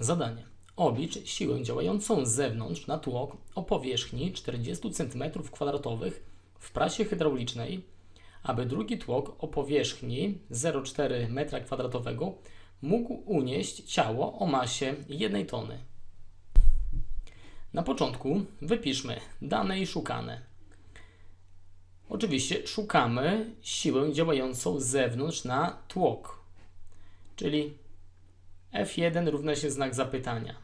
Zadanie. Oblicz siłę działającą z zewnątrz na tłok o powierzchni 40 cm2 w prasie hydraulicznej, aby drugi tłok o powierzchni 0,4 m2 mógł unieść ciało o masie 1 tony. Na początku wypiszmy dane i szukane. Oczywiście szukamy siłę działającą z zewnątrz na tłok, czyli F1 równa się znak zapytania.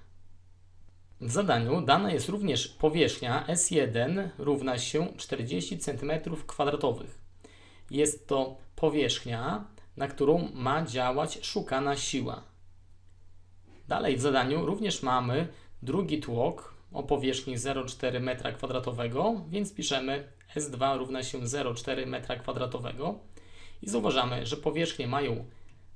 W zadaniu dana jest również powierzchnia S1 równa się 40 cm2. Jest to powierzchnia, na którą ma działać szukana siła. Dalej w zadaniu również mamy drugi tłok o powierzchni 0,4 m2, więc piszemy S2 równa się 0,4 m2 i zauważamy, że powierzchnie mają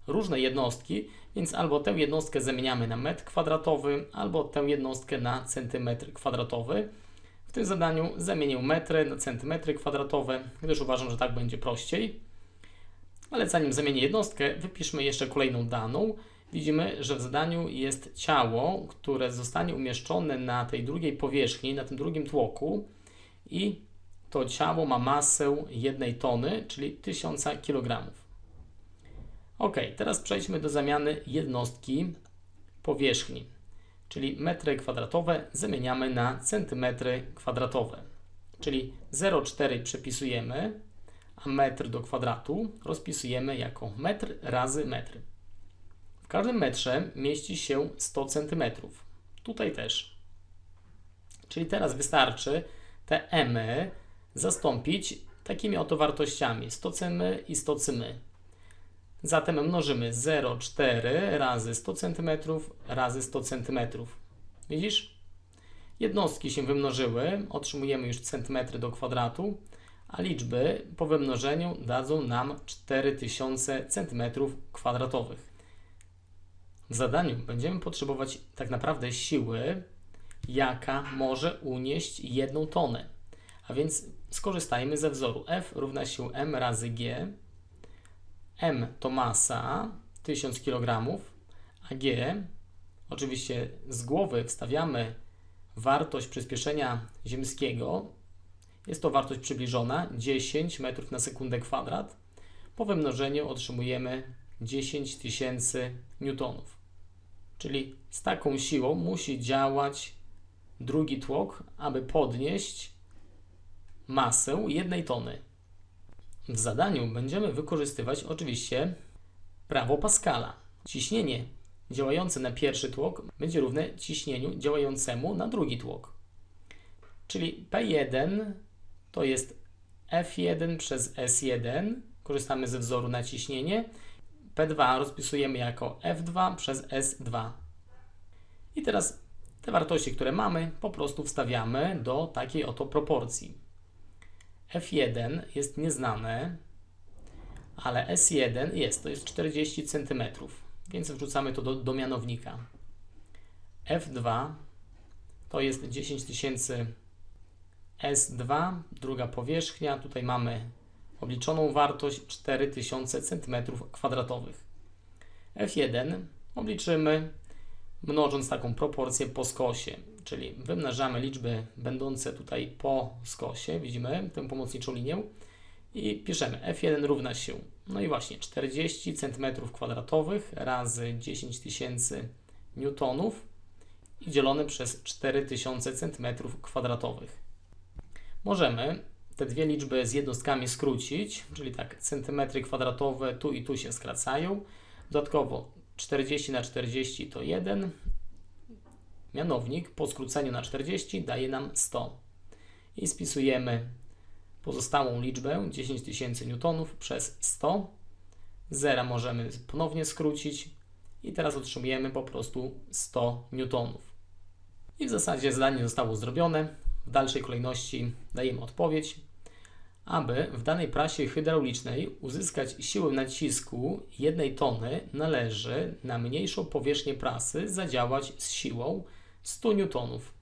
różne jednostki, więc albo tę jednostkę zamieniamy na metr kwadratowy, albo tę jednostkę na centymetr kwadratowy. W tym zadaniu zamienię metry na centymetry kwadratowe, gdyż uważam, że tak będzie prościej. Ale zanim zamienię jednostkę, wypiszmy jeszcze kolejną daną. Widzimy, że w zadaniu jest ciało, które zostanie umieszczone na tej drugiej powierzchni, na tym drugim tłoku i to ciało ma masę 1 tony, czyli 1000 kg. Ok, teraz przejdźmy do zamiany jednostki powierzchni, czyli metry kwadratowe zamieniamy na centymetry kwadratowe, czyli 0,4 przepisujemy, a metr do kwadratu rozpisujemy jako metr razy metr. W każdym metrze mieści się 100 cm. Tutaj też. Czyli teraz wystarczy te m zastąpić takimi oto wartościami 100 cm i 100 cm. Zatem mnożymy 0,4 razy 100 cm razy 100 cm. Widzisz? Jednostki się wymnożyły, otrzymujemy już centymetry do kwadratu, a liczby po wymnożeniu dadzą nam 4000 cm2. W zadaniu będziemy potrzebować tak naprawdę siły, jaka może unieść jedną tonę. A więc skorzystajmy ze wzoru F równa się m razy g. M to masa 1000 kg, a g oczywiście z głowy wstawiamy wartość przyspieszenia ziemskiego. Jest to wartość przybliżona 10 metrów na sekundę kwadrat. Po wymnożeniu otrzymujemy 10 tysięcy newtonów. Czyli z taką siłą musi działać drugi tłok, aby podnieść masę jednej tony. W zadaniu będziemy wykorzystywać oczywiście prawo Pascala. Ciśnienie działające na pierwszy tłok będzie równe ciśnieniu działającemu na drugi tłok. Czyli P1 to jest F1 przez S1. Korzystamy ze wzoru na ciśnienie. P2 rozpisujemy jako F2 przez S2. I teraz te wartości, które mamy, po prostu wstawiamy do takiej oto proporcji. F1 jest nieznane, ale S1 jest, to jest 40 cm, więc wrzucamy to do, do mianownika. F2 to jest 10 tysięcy S2, druga powierzchnia, tutaj mamy obliczoną wartość 4000 cm2. F1 obliczymy mnożąc taką proporcję po skosie, czyli wymnażamy liczby będące tutaj po skosie, widzimy tę pomocniczą linię i piszemy F1 równa się, no i właśnie 40 cm2 razy 10 tysięcy newtonów i dzielone przez 4000 cm2. Możemy te dwie liczby z jednostkami skrócić, czyli tak centymetry kwadratowe tu i tu się skracają. Dodatkowo 40 na 40 to 1. Mianownik po skróceniu na 40 daje nam 100. I spisujemy pozostałą liczbę 10 tysięcy newtonów przez 100. Zera możemy ponownie skrócić i teraz otrzymujemy po prostu 100 newtonów. I w zasadzie zadanie zostało zrobione. W dalszej kolejności dajemy odpowiedź aby w danej prasie hydraulicznej uzyskać siłę nacisku jednej tony, należy na mniejszą powierzchnię prasy zadziałać z siłą 100 newtonów.